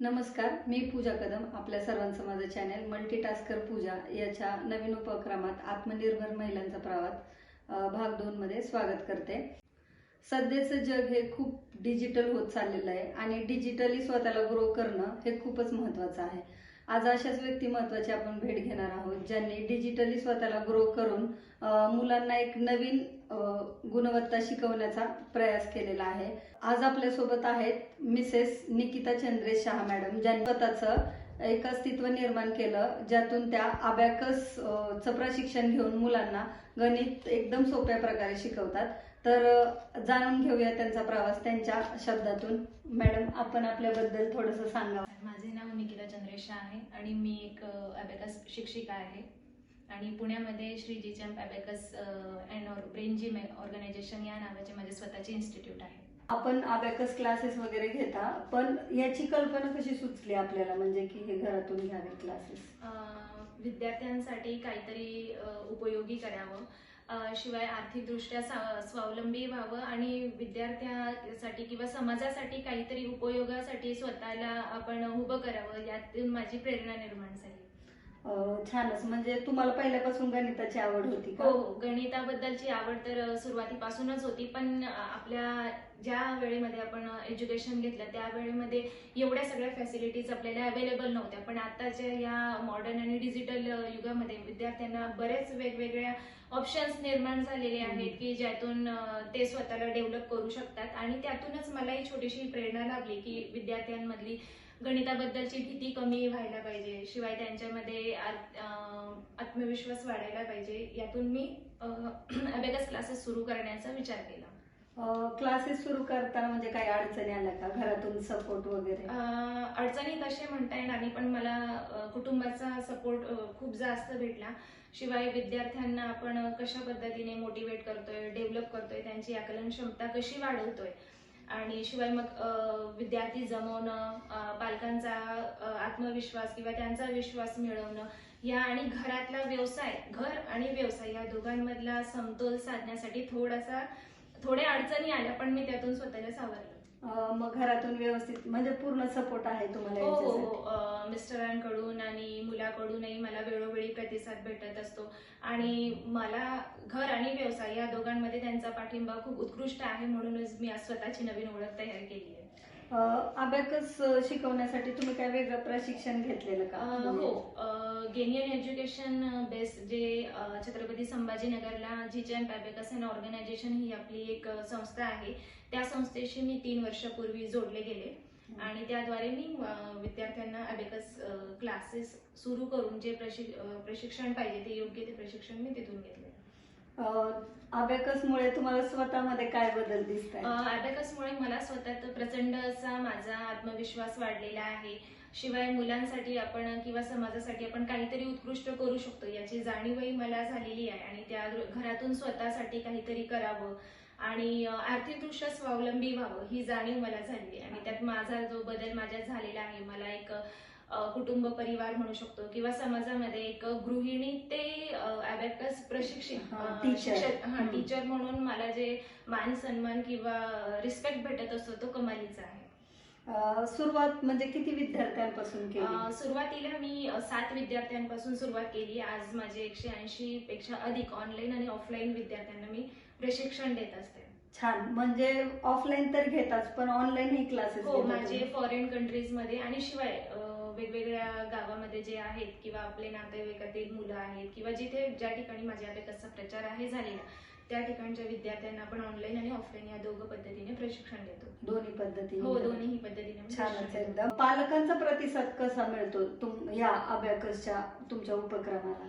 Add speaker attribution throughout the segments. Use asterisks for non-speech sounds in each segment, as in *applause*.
Speaker 1: नमस्कार मी पूजा कदम आपल्या सर्वांचं माझं चॅनेल मल्टीटास्कर पूजा याच्या नवीन उपक्रमात आत्मनिर्भर महिलांचा प्रवास भाग दोन मध्ये स्वागत करते. सध्याचं जग हे खूप डिजिटल होत चाललेलं आहे आणि डिजिटली स्वतःला ग्रो करणं हे खूपच महत्त्वाचं आहे. आज अशाच व्यक्ती महत्वाची आपण भेट घेणार आहोत ज्यांनी डिजिटली स्वतःला ग्रो करून मुलांना एक नवीन गुणवत्ता शिकवण्याचा प्रयास केलेला आहे. आज आपल्यासोबत आहेत मिसेस निकिता चंद्रेश शहा मॅडम ज्यांनी स्वतःचं एक अस्तित्व निर्माण केलं ज्यातून त्या अबॅकस च प्रशिक्षण घेऊन मुलांना गणित एकदम सोप्या प्रकारे शिकवतात. तर जाणून घेऊया त्यांचा प्रवास त्यांच्या शब्दातून. मॅडम आपण आपल्याबद्दल थोडंसं सांगा
Speaker 2: माझे नाव निकिता चंद्रेशा आहे आणि मी एक ॲबॅकस शिक्षिका आहे. आणि पुण्यामध्ये Shri G champ abacus and brain gym organisation या नावाचे माझे स्वतःचे इन्स्टिट्यूट आहे.
Speaker 1: आपण अबॅकस क्लासेस वगैरे घेता पण याची कल्पना कशी सुचली आपल्याला? म्हणजे की हे घरातून घ्यावे क्लासेस
Speaker 2: विद्यार्थ्यांसाठी काहीतरी उपयोगी करावं. शिवाय आर्थिकदृष्ट्या स्वावलंबी व्हावं आणि विद्यार्थ्यासाठी किंवा समाजासाठी काहीतरी उपयोगासाठी स्वतःला आपण उभं करावं यातून माझी प्रेरणा निर्माण झाली.
Speaker 1: छानच म्हणजे तुम्हाला पहिल्यापासून गणिताची आवड होती का?
Speaker 2: हो हो. गणिताबद्दलची आवड तर सुरुवातीपासूनच होती. पण आपल्या ज्या वेळेमध्ये आपण एज्युकेशन घेतलं त्या वेळेमध्ये एवढ्या सगळ्या फॅसिलिटीज आपल्याला अवेलेबल नव्हत्या. पण आताच्या या मॉडर्न आणि डिजिटल युगामध्ये विद्यार्थ्यांना बरेच वेगवेगळ्या ऑप्शन्स निर्माण झालेले आहेत की ज्यातून ते स्वतःला डेव्हलप करू शकतात. आणि त्यातूनच मला एक छोटीशी प्रेरणा लाभली की विद्यार्थ्यांमधली गणिताबद्दलची भीती कमी व्हायला पाहिजे. शिवाय त्यांच्यामध्ये आत्मविश्वास वाढायला पाहिजे. यातून मी अबेगस *clears throat* क्लासेस सुरू करण्याचा विचार केला.
Speaker 1: क्लासेस सुरू करताना म्हणजे काही अडचणी आल्या का? घरातून सपोर्ट वगैरे?
Speaker 2: अडचणी तसे म्हणता येणार नाही पण मला कुटुंबाचा सपोर्ट खूप जास्त भेटला. शिवाय विद्यार्थ्यांना आपण कशा पद्धतीने मोटिवेट करतोय डेव्हलप करतोय त्यांची आकलन क्षमता कशी वाढवतोय? आणि शिवाय मग विद्यार्थी जमवणं पालकांचा आत्मविश्वास किंवा त्यांचा विश्वास मिळवणं या आणि घरातला व्यवसाय घर आणि व्यवसाय या दोघांमधला समतोल साधण्यासाठी थोडासा थोड्या अडचणी आल्या पण मी त्यातून स्वतःला सावरलं.
Speaker 1: मग घरातून व्यवस्थित म्हणजे पूर्ण सपोर्ट आहे तुम्हाला
Speaker 2: हो हो
Speaker 1: याच्यासाठी?
Speaker 2: हो मिस्टरांकडून आणि मुलाकडूनही मला वेळोवेळी प्रतिसाद भेटत असतो. आणि मला घर आणि व्यवसाय या दोघांमध्ये त्यांचा पाठिंबा खूप उत्कृष्ट आहे म्हणूनच मी आज स्वतःची नवीन ओळख तयार केली आहे.
Speaker 1: अबॅकस शिकवण्यासाठी तुम्ही काय वेगळं प्रशिक्षण घेतलेलं का?
Speaker 2: हो. गेनियन एज्युकेशन बेस जे छत्रपती संभाजीनगरला G champ abacus and organisation ही आपली एक संस्था आहे. त्या संस्थेशी मी तीन वर्षापूर्वी जोडले गेले. आणि त्याद्वारे मी विद्यार्थ्यांना अबेकस क्लासेस सुरू करून जे प्रशिक्षण पाहिजे ते योग्य ते प्रशिक्षण मी तिथून घेतले
Speaker 1: अबॅकस मुळे तुम्हाला स्वतःमध्ये काय बदल दिसत
Speaker 2: अबॅकसमुळे मला स्वतःत प्रचंड असा माझा आत्मविश्वास वाढलेला आहे. शिवाय मुलांसाठी आपण किंवा समाजासाठी आपण काहीतरी उत्कृष्ट करू शकतो याची जाणीवही मला झालेली आहे आणि त्या घरातून स्वतःसाठी काहीतरी करावं आणि आर्थिकदृष्ट्या स्वावलंबी व्हावं ही जाणीव मला झाली आणि त्यात माझा जो बदल माझ्यात झालेला आहे मला एक कुटुंब परिवार म्हणू शकतो किंवा समाजामध्ये एक गृहिणी ते अबॅकस प्रशिक्षित. शिक्षक हा. टीचर म्हणून मला जे मान सन्मान किंवा रिस्पेक्ट भेटत असतो तो कमालीचा आहे
Speaker 1: सुरुवात म्हणजे किती विद्यार्थ्यांपासून केली?
Speaker 2: सुरुवातीला मी सात विद्यार्थ्यांपासून सुरुवात केली. आज माझे एकशे ऐंशी पेक्षा अधिक ऑनलाईन आणि ऑफलाईन विद्यार्थ्यांना मी प्रशिक्षण देत असते.
Speaker 1: छान. म्हणजे ऑफलाईन तर घेताच पण ऑनलाईन ही क्लासेस
Speaker 2: हो माझे फॉरेन कंट्रीजमध्ये. आणि शिवाय वेगवेगळ्या गावामध्ये जे आहेत किंवा आपले नातेवाईकातील मुलं आहेत किंवा जिथे ज्या ठिकाणी माझ्या अभ्यासाचा प्रचार आहे झालेला त्या ठिकाणच्या विद्यार्थ्यांना आपण ऑनलाईन आणि ऑफलाईन या दोघं पद्धतीने प्रशिक्षण देतो.
Speaker 1: दोन्ही पद्धती
Speaker 2: हो दोन्ही पद्धतीने मी
Speaker 1: छानच
Speaker 2: प्रशिक्षण
Speaker 1: आहे
Speaker 2: देतो.
Speaker 1: एकदम पालकांचा प्रतिसाद कसा मिळतो तुम या अबॅकसच्या तुमच्या उपक्रमाला?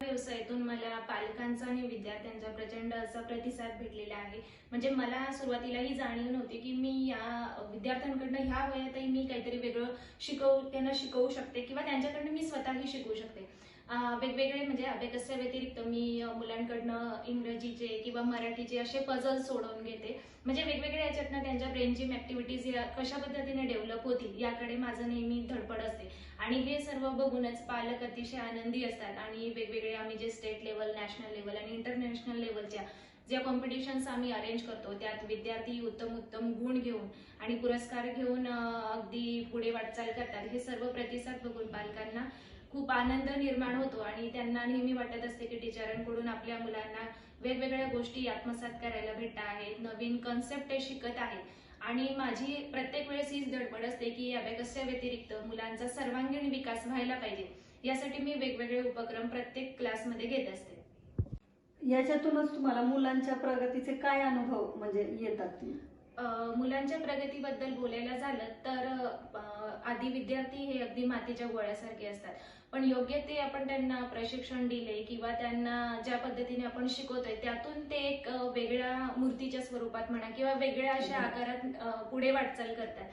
Speaker 2: व्यवसायातून मला पालकांचा आणि विद्यार्थ्यांचा प्रचंड असा प्रतिसाद भेटलेला आहे. म्हणजे मला सुरुवातीला ही जाणीव नव्हती की मी या विद्यार्थ्यांकडनं ह्या वयातही मी काहीतरी वेगळं शिकवू त्यांना शिकवू शकते किंवा त्यांच्याकडनं मी स्वतःही शिकवू शकते. वेगवेगळे म्हणजे अभ्यासाच्या व्यतिरिक्त मी मुलांकडनं इंग्रजीचे किंवा मराठीचे असे पझल सोडवून घेते. म्हणजे वेगवेगळ्या याच्यातनं त्यांच्या ब्रेनची ऍक्टिव्हिटीज या कशा पद्धतीने डेव्हलप होतील याकडे माझं नेहमी धडपड असते. आणि हे सर्व बघूनच पालक अतिशय आनंदी असतात. आणि वेगवेगळे आम्ही जे state level national level and international लेवलच्या ज्या कॉम्पिटिशन्स आम्ही अरेंज करतो त्यात विद्यार्थी उत्तम उत्तम गुण घेऊन आणि पुरस्कार घेऊन अगदी पुढे वाटचाल करतात. हे सर्व प्रतिसाद बघून पालकांना खूप आनंद निर्माण होतो आणि त्यांना नेहमी वाटत असते की टीचरांकडून आपल्या मुलांना वेगवेगळ्या गोष्टी आत्मसात करायला भेटत आहेत नवीन कन्सेप्ट ते शिकत आहेत. आणि माझी प्रत्येक वेळेस हीच धडपड असते की अभ्यासच्या व्यतिरिक्त मुलांचा सर्वांगीण विकास व्हायला पाहिजे. यासाठी मी वेगवेगळे उपक्रम प्रत्येक क्लासमध्ये घेत असते.
Speaker 1: याच्यातूनच तुम्हाला मुलांच्या प्रगतीचे काय अनुभव म्हणजे येतात
Speaker 2: मुलांच्या प्रगतीबद्दल बोलायला झालं तर आधी विद्यार्थी हे अगदी मातीच्या गोळ्यासारखे असतात. पण योग्य ते आपण त्यांना प्रशिक्षण दिले किंवा त्यांना ज्या पद्धतीने आपण शिकवतोय त्यातून ते एक वेगळ्या मूर्तीच्या स्वरूपात म्हणा किंवा वेगळ्या अशा आकारात पुढे वाटचाल करतात.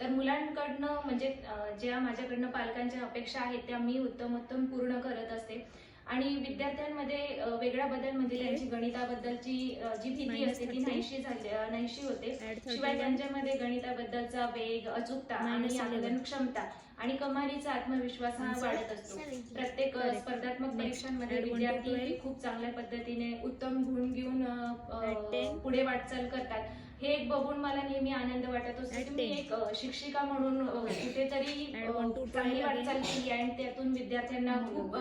Speaker 2: तर मुलांकडनं म्हणजे ज्या माझ्याकडनं पालकांच्या अपेक्षा आहेत त्या मी उत्तम उत्तम पूर्ण करत असते. आणि विद्यार्थ्यांमध्ये वेगळा बदल म्हणजे त्यांची गणिताबद्दलची जी भीती असते ती नाहीशी झाली नाहीशी होते. शिवाय त्यांच्यामध्ये गणिताबद्दलचा वेग अचूकता आणि आकलन क्षमता आणि कमालीचा आत्मविश्वास हा वाढत असतो. प्रत्येक स्पर्धात्मक परीक्षांमध्ये विद्यार्थी खूप चांगल्या पद्धतीने उत्तम गुण घेऊन पुढे वाटचाल करतात. हे एक बघून मला नेहमी आनंद वाटत असतो की मी एक शिक्षिका म्हणून अ, कुठेतरी चांगली वाटचाल केली आणि त्यातून विद्यार्थ्यांना खूप अ,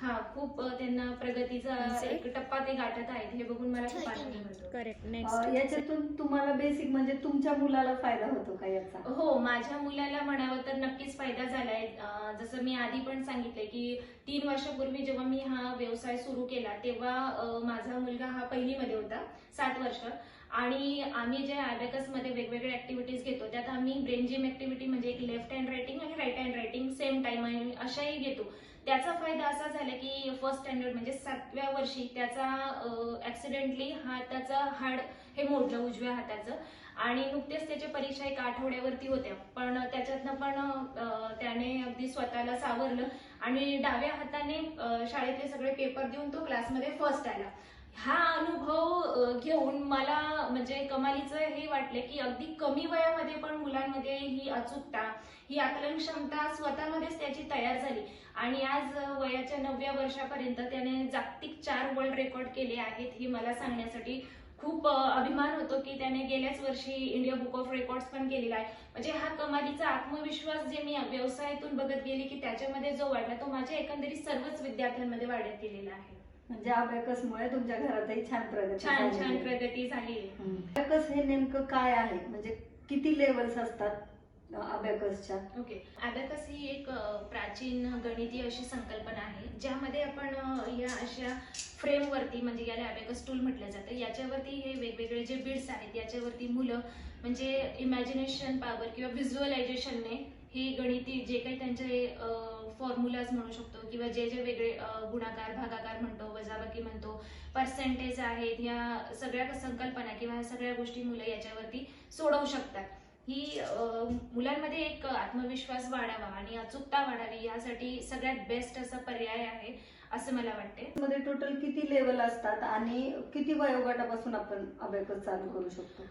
Speaker 2: हा खूप त्यांना प्रगतीचा एक टप्पा ते गाठत आहेत हे बघून मला खूप आनंद
Speaker 3: नेक्स्ट
Speaker 1: याच्यातून तुम्हाला बेसिक म्हणजे तुमच्या मुलाला फायदा होतो का याचा?
Speaker 2: हो माझ्या मुलाला म्हणावं तर नक्कीच फायदा झालाय जसं मी आधी पण सांगितलंय की तीन वर्षापूर्वी जेव्हा मी हा व्यवसाय सुरू केला तेव्हा माझा मुलगा हा पहिलीमध्ये होता सात वर्ष. आणि आम्ही जे अबॅकसमध्ये ऍक्टिव्हिटीज घेतो त्यात आम्ही ब्रेन जिम ऍक्टिव्हिटी म्हणजे एक लेफ्ट हँड रायटिंग आणि right hand writing same time आणि अशाही घेतो. त्याचा फायदा असा झाला की फर्स्ट स्टँडर्ड म्हणजे सातव्या वर्षी त्याचा ऍक्सिडेंटली हाताचा हाड हे मोडलं उजव्या हाताचं. आणि नुकतेच त्याच्या परीक्षा एक आठवड्यावरती होत्या. पण त्याच्यातनं पण त्याने अगदी स्वतःला सावरलं आणि डाव्या हाताने शाळेतले सगळे पेपर देऊन तो क्लासमध्ये फर्स्ट आला. हा अनुभव घेऊन मला म्हणजे कमालीचं हे वाटलं की अगदी कमी वयामध्ये पण मुलांमध्ये ही अचूकता ही आकलन क्षमता स्वतःमध्येच त्याची तयार झाली. आणि आज वयाच्या नवव्या वर्षापर्यंत त्याने जागतिक चार वर्ल्ड रेकॉर्ड केले आहेत हे मला सांगण्यासाठी खूप अभिमान होतो की त्याने गेल्याच वर्षी इंडिया बुक ऑफ रेकॉर्ड्स पण केलेला आहे. म्हणजे हा कमालीचा आत्मविश्वास जे मी व्यवसायातून बघत गेले की त्याच्यामध्ये जो वाढला तो माझ्या एकंदरीत सर्वच विद्यार्थ्यांमध्ये वाढत गेलेला आहे.
Speaker 1: म्हणजे अबॅकस मुळे तुमच्या घरातही छान प्रगती
Speaker 2: छान छान. प्रगती झाली. आहे
Speaker 1: अबॅकस हे नेमकं काय आहे? म्हणजे किती लेवल्स असतात अबॅकसच्या?
Speaker 2: ओके. अबॅकस ही एक अ, प्राचीन गणितीय अशी संकल्पना आहे ज्यामध्ये आपण अ, या अशा फ्रेमवरती म्हणजे याला अबॅकस टूल म्हटलं जातं. याच्यावरती हे वेगवेगळे जे बिड्स आहेत याच्यावरती मुलं म्हणजे इमॅजिनेशन पॉवर किंवा व्हिज्युअलायझेशनने हे गणिती जे काही त्यांचे फॉर्म्युलाज म्हणू शकतो किंवा जे जे वेगळे गुणाकार भागाकार म्हणतो वजाबाकी म्हणतो पर्सेंटेज आहेत या सगळ्या संकल्पना किंवा ह्या सगळ्या गोष्टी मुलं याच्यावरती सोडवू शकतात. ही मुलांमध्ये एक आत्मविश्वास वाढावा आणि अचूकता वाढावी यासाठी सगळ्यात बेस्ट असा पर्याय आहे असं मला वाटते.
Speaker 1: मध्ये टोटल किती लेवल असतात आणि किती वयोगटापासून आपण अबॅकस चालू करू शकतो?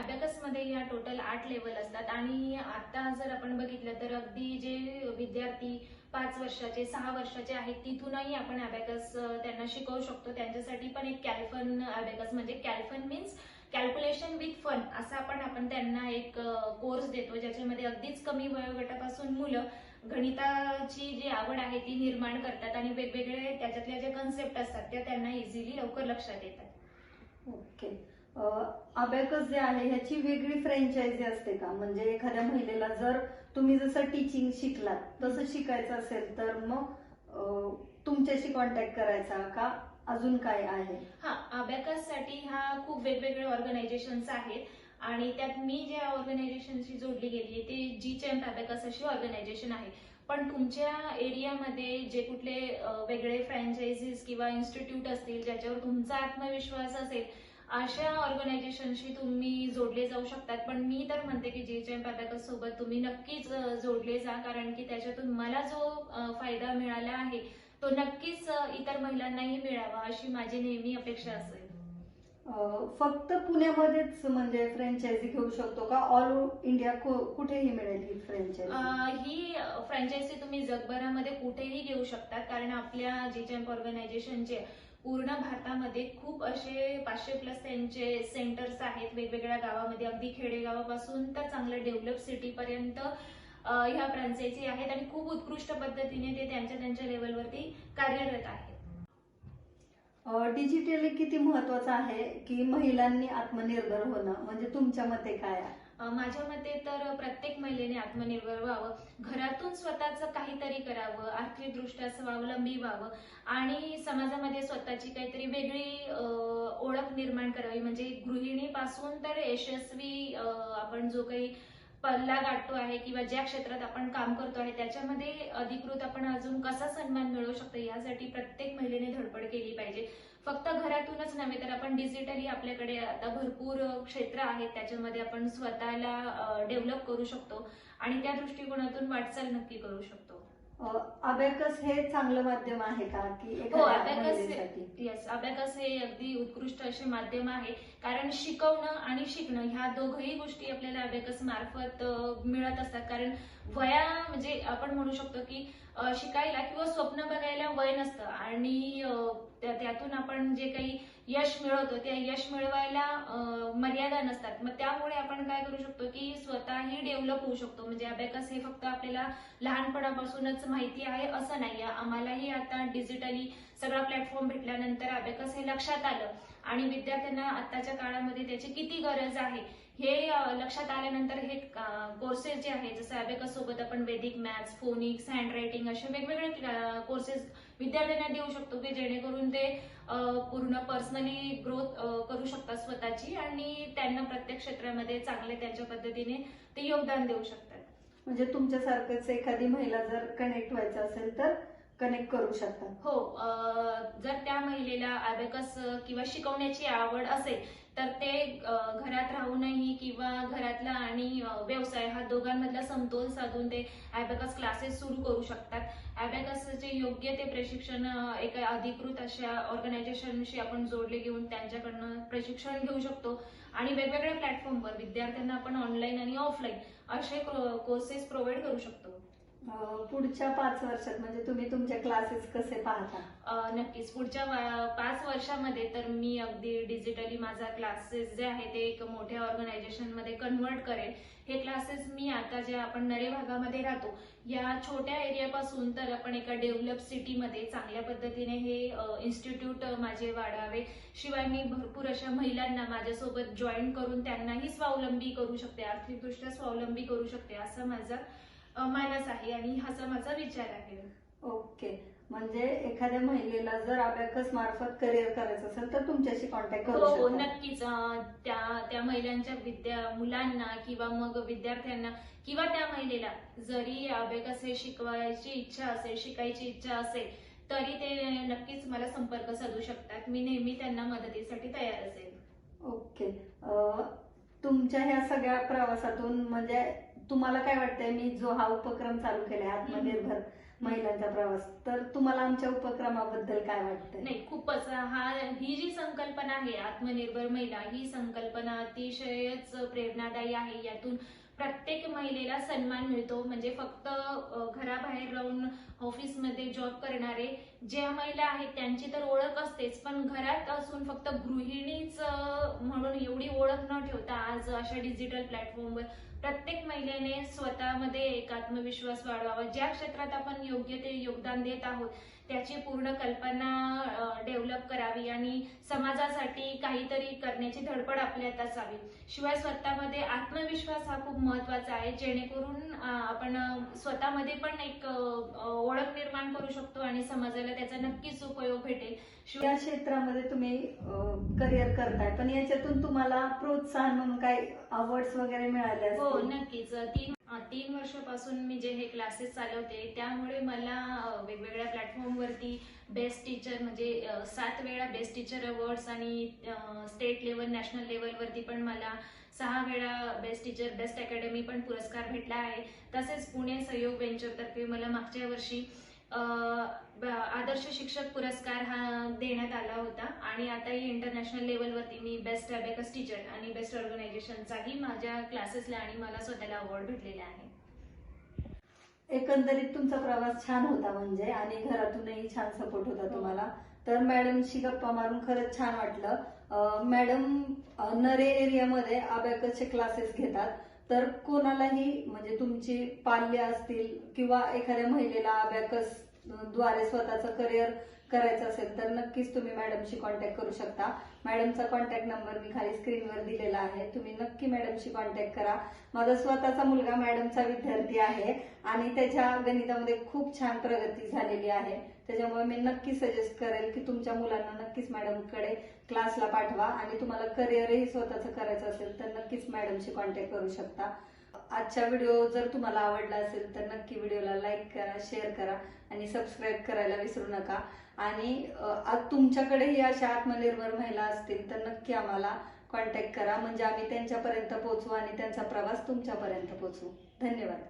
Speaker 2: अबॅकसमध्ये या टोटल आठ लेवल असतात आणि आता जर आपण बघितलं तर अगदी जे विद्यार्थी पाच वर्षाचे सहा वर्षाचे आहेत तिथूनही आपण अबॅकस त्यांना शिकवू शकतो. त्यांच्यासाठी पण एक कॅल्फन अबॅकस म्हणजे Calfun means calculation with fun असा आपण आपण त्यांना एक कोर्स देतो ज्याच्यामध्ये अगदीच कमी वयोगटापासून मुलं गणिताची जी आवड आहे ती निर्माण करतात आणि वेगवेगळे त्याच्यातल्या जे कन्सेप्ट असतात त्या त्यांना इझिली लवकर लक्षात येतात.
Speaker 1: ओके. अबॅकस जे आहे ह्याची वेगळी फ्रँचायझी असते का? म्हणजे एखाद्या महिलेला जर तुम्ही जसं टीचिंग शिकलात तसं शिकायचं असेल तर मग तुमच्याशी कॉन्टॅक्ट करायचा का? अजून काय आहे?
Speaker 2: हा अबॅकससाठी हा खूप वेगवेगळे ऑर्गनायझेशन्स आहेत आणि त्यात मी ज्या ऑर्गनायझेशनशी जोडली गेली ते जी चॅम्प अबॅकस अशी ऑर्गनायझेशन आहे. पण तुमच्या एरियामध्ये जे कुठले वेगळे फ्रँचायझीज किंवा इन्स्टिट्यूट असतील ज्याच्यावर तुमचा आत्मविश्वास असेल अशा ऑर्गनायझेशनशी तुम्ही जोडले जाऊ शकतात. पण मी तर म्हणते की जे चॅम्प अबॅकस सोबत तुम्ही नक्कीच जोडले जा कारण की त्याच्यातून मला जो फायदा मिळाला आहे तो नक्कीच इतर महिलांनाही मिळावा अशी माझी नेहमी अपेक्षा असेल.
Speaker 1: फक्त पुण्यामध्येच म्हणजे फ्रँचायझी घेऊ शकतो का? ऑल इंडिया कुठेही मिळेल ही फ्रँचायझी
Speaker 2: ही फ्रँचायझी तुम्ही जगभरामध्ये कुठेही घेऊ शकता. कारण आपल्या जी चॅम्प ऑर्गनायझेशनचे पूर्ण भारतामध्ये खूप असे पाचशे प्लस त्यांचे सेंटर्स आहेत. वेगवेगळ्या गावामध्ये अगदी खेडेगावापासून तर चांगलं डेव्हलप सिटीपर्यंत ह्या फ्रँचायझी आहेत आणि खूप उत्कृष्ट पद्धतीने ते त्यांच्या त्यांच्या लेवलवरती कार्यरत आहेत.
Speaker 1: डिजिटली किती महत्वाचं आहे की महिलांनी आत्मनिर्भर होणं? म्हणजे तुमच्या मते काय आहे?
Speaker 2: माझ्या मते तर प्रत्येक महिलेने आत्मनिर्भर व्हावं. घरातून स्वतःचं काहीतरी करावं आर्थिकदृष्ट्या स्वावलंबी व्हावं आणि समाजामध्ये स्वतःची काहीतरी वेगळी ओळख निर्माण करावी. म्हणजे गृहिणीपासून तर यशस्वी आपण जो काही पल्ला गाठतो आहे किंवा ज्या क्षेत्रात आपण काम करतो आहे त्याच्यामध्ये अधिकृत आपण अजून कसा सन्मान मिळवू शकतो यासाठी प्रत्येक महिलेने धडपड केली पाहिजे. फक्त घरातूनच नव्हे तर आपण डिजिटली आपल्याकडे आता भरपूर क्षेत्र आहेत त्याच्यामध्ये आपण स्वतःला डेव्हलप करू शकतो आणि त्या दृष्टिकोनातून वाटचाल नक्की करू शकतो.
Speaker 1: अबॅकस हे चांगलं माध्यम आहे का? की
Speaker 2: हो अबॅकस येस अबॅकस हे अगदी उत्कृष्ट असे माध्यम आहे. कारण शिकवणं आणि शिकणं ह्या दोघही गोष्टी आपल्याला अबॅकस मार्फत मिळत असतात. कारण वया म्हणजे आपण म्हणू शकतो की शिकायला किंवा स्वप्न बघायला वय नसतं. आणि त्या- त्यातून आपण जे काही यश मिळवतो त्या यश मिळवायला मर्यादा नसतात. मग त्यामुळे आपण काय करू शकतो की स्वतःही डेव्हलप होऊ शकतो. म्हणजे अबॅकस हे फक्त आपल्याला लहानपणापासूनच माहिती आहे असं नाही आम्हालाही आता डिजिटली सगळा प्लॅटफॉर्म भेटल्यानंतर अबॅकस हे लक्षात आलं. आणि विद्यार्थ्यांना आताच्या काळामध्ये त्याची किती गरज आहे हे लक्षात आल्यानंतर हे कोर्सेस जे आहेत जसं अबॅकस सोबत आपण vedic maths phonics hand writing असे वेगवेगळे कोर्सेस विद्यार्थ्यांना देऊ शकतो की जेणेकरून ते पूर्ण पर्सनली ग्रोथ करू शकतात स्वतःची आणि त्यांना प्रत्येक क्षेत्रामध्ये चांगले त्यांच्या पद्धतीने ते योगदान देऊ शकतात.
Speaker 1: म्हणजे तुमच्यासारखंच एखादी महिला जर कनेक्ट व्हायचं असेल तर कनेक्ट करू शकतात.
Speaker 2: हो जर त्या महिलेला अबॅकस किंवा शिकवण्याची आवड असेल तर ते घरात राहूनही किंवा घरातला आणि व्यवसाय हा दोघांमधला समतोल साधून ते अबॅकस क्लासेस सुरू करू शकतात. अबॅकसचे योग्य ते प्रशिक्षण एका अधिकृत अशा ऑर्गनायझेशनशी आपण जोडले घेऊन त्यांच्याकडनं प्रशिक्षण घेऊ शकतो. आणि वेगवेगळ्या प्लॅटफॉर्मवर विद्यार्थ्यांना आपण ऑनलाईन आणि ऑफलाईन असे कोर्सेस प्रोव्हाइड करू शकतो.
Speaker 1: पुढच्या पाच वर्षात म्हणजे तुम्ही तुमचे क्लासेस कसे पाहता?
Speaker 2: नक्कीच. पुढच्या पाच वर्षामध्ये तर मी अगदी डिजिटली माझा क्लासेस जे आहे ते एक मोठ्या ऑर्गनायझेशनमध्ये कन्वर्ट करेल हे क्लासेस मी आता जे आपण नरे भागामध्ये राहतो या छोट्या एरियापासून तर आपण एका डेव्हलप सिटीमध्ये चांगल्या पद्धतीने हे इन्स्टिट्यूट माझे वाढावे. शिवाय मी भरपूर अशा महिलांना माझ्यासोबत जॉईन करून त्यांनाही स्वावलंबी करू शकते आर्थिकदृष्ट्या स्वावलंबी करू शकते असं माझा मानस आहे आणि असा माझा विचार आहे.
Speaker 1: ओके. म्हणजे एखाद्या महिलेला जर अबॅकस मार्फत करिअर करायचं असेल तर तुमच्याशी कॉन्टॅक्ट
Speaker 2: हो
Speaker 1: करू
Speaker 2: हो
Speaker 1: शकता.
Speaker 2: नक्कीच. त्या त्या महिलांच्या विद्या मुलांना किंवा मग विद्यार्थ्यांना किंवा त्या महिलेला जरी अबेकस हे शिकवायची इच्छा असेल शिकायची इच्छा असेल तरी ते नक्कीच मला संपर्क साधू शकतात. मी नेहमी त्यांना मदतीसाठी तयार असेल.
Speaker 1: ओके. तुमच्या ह्या सगळ्या प्रवासातून म्हणजे तुम्हाला काय वाटतंय? मी जो हा उपक्रम चालू केलाय आत्मनिर्भर महिलांचा प्रवास तर तुम्हाला आमच्या उपक्रमाबद्दल काय वाटतंय?
Speaker 2: नाही खूपच. हा ही जी संकल्पना आहे आत्मनिर्भर महिला ही संकल्पना अतिशयच प्रेरणादायी आहे. यातून प्रत्येक महिलेला सन्मान मिळतो. म्हणजे फक्त घराबाहेर राहून ऑफिसमध्ये जॉब करणारे ज्या महिला आहेत त्यांची तर ओळख असतेच. पण घरात असून फक्त गृहिणीच म्हणून एवढी ओळख न ठेवता आज अशा डिजिटल प्लॅटफॉर्मवर प्रत्येक महिलेने स्वतःमध्ये एक आत्मविश्वास वाढवावा. ज्या क्षेत्रात आपण योग्य ते योगदान देत आहोत त्याची पूर्ण कल्पना डेव्हलप करावी आणि समाजासाठी काहीतरी करण्याची धडपड आपल्यात असावी. शिवाय स्वतःमध्ये आत्मविश्वास हा खूप महत्त्वाचा आहे जेणेकरून आपण स्वतःमध्ये पण एक ओळख निर्माण करू शकतो आणि समाजाला त्याचा नक्कीच उपयोग भेटेल.
Speaker 1: या क्षेत्रामध्ये तुम्ही करिअर करताय. पण याच्यातून तुम्हाला प्रोत्साहन म्हणून काही अवॉर्ड्स वगैरे मिळाले
Speaker 2: हो नक्कीच. तीन तीन वर्षापासून मी जे हे क्लासेस चालवते त्यामुळे मला वेगवेगळ्या प्लॅटफॉर्मवरती बेस्ट टीचर म्हणजे सात वेळा बेस्ट टीचर अवॉर्ड्स आणि स्टेट लेवल नॅशनल लेवलवरती पण मला सहा वेळा बेस्ट टीचर बेस्ट अकॅडमी पण पुरस्कार भेटला आहे. तसेच पुणे सहयोग वेंचरतर्फे मला मागच्या वर्षी आदर्श शिक्षक पुरस्कार हा देण्यात आला होता. आणि आताही इंटरनॅशनल लेवलवरती मी बेस्ट अबेकस टीचर आणि बेस्ट ऑर्गनायझेशनचाही माझ्या क्लासेसला आणि मला स्वतःला अवॉर्ड भेटलेला आहे.
Speaker 1: एकंदरीत तुमचा प्रवास छान होता म्हणजे आणि घरातूनही छान सपोर्ट होता तुम्हाला. तर मॅडमशी गप्पा मारून खरंच छान वाटलं. मॅडम नरे एरियामध्ये अबॅकसचे क्लासेस घेतात. तर कोणालाही म्हणजे तुमची पाल्य असतील किंवा एखाद्या महिलेला अबॅकसद्वारे स्वतःचं करिअर करायचं असेल तर नक्कीच तुम्ही मॅडमशी कॉन्टॅक्ट करू शकता. मॅडमचा कॉन्टॅक्ट नंबर मी खाली स्क्रीनवर दिलेला आहे. तुम्ही नक्की मॅडमशी कॉन्टॅक्ट करा. माझा स्वतःचा मुलगा मॅडमचा विद्यार्थी आहे आणि त्याच्या गणितामध्ये खूप छान प्रगती झालेली आहे. त्याच्यामुळे मी नक्की सजेस्ट करेल की तुमच्या मुलांना नक्कीच मॅडमकडे क्लासला पाठवा आणि तुम्हाला करिअरही स्वतःचं करायचं असेल तर नक्कीच मॅडमशी कॉन्टॅक्ट करू शकता. आजचा व्हिडिओ जर तुम्हाला आवडला असेल तर नक्की व्हिडिओला लाईक करा शेअर करा आणि सबस्क्राईब करायला विसरू नका. आणि आज तुमच्याकडेही अशा आत्मनिर्भर महिला असतील तर नक्की आम्हाला कॉन्टॅक्ट करा. म्हणजे आम्ही त्यांच्यापर्यंत पोहोचू आणि त्यांचा प्रवास तुमच्यापर्यंत पोहोचू. धन्यवाद.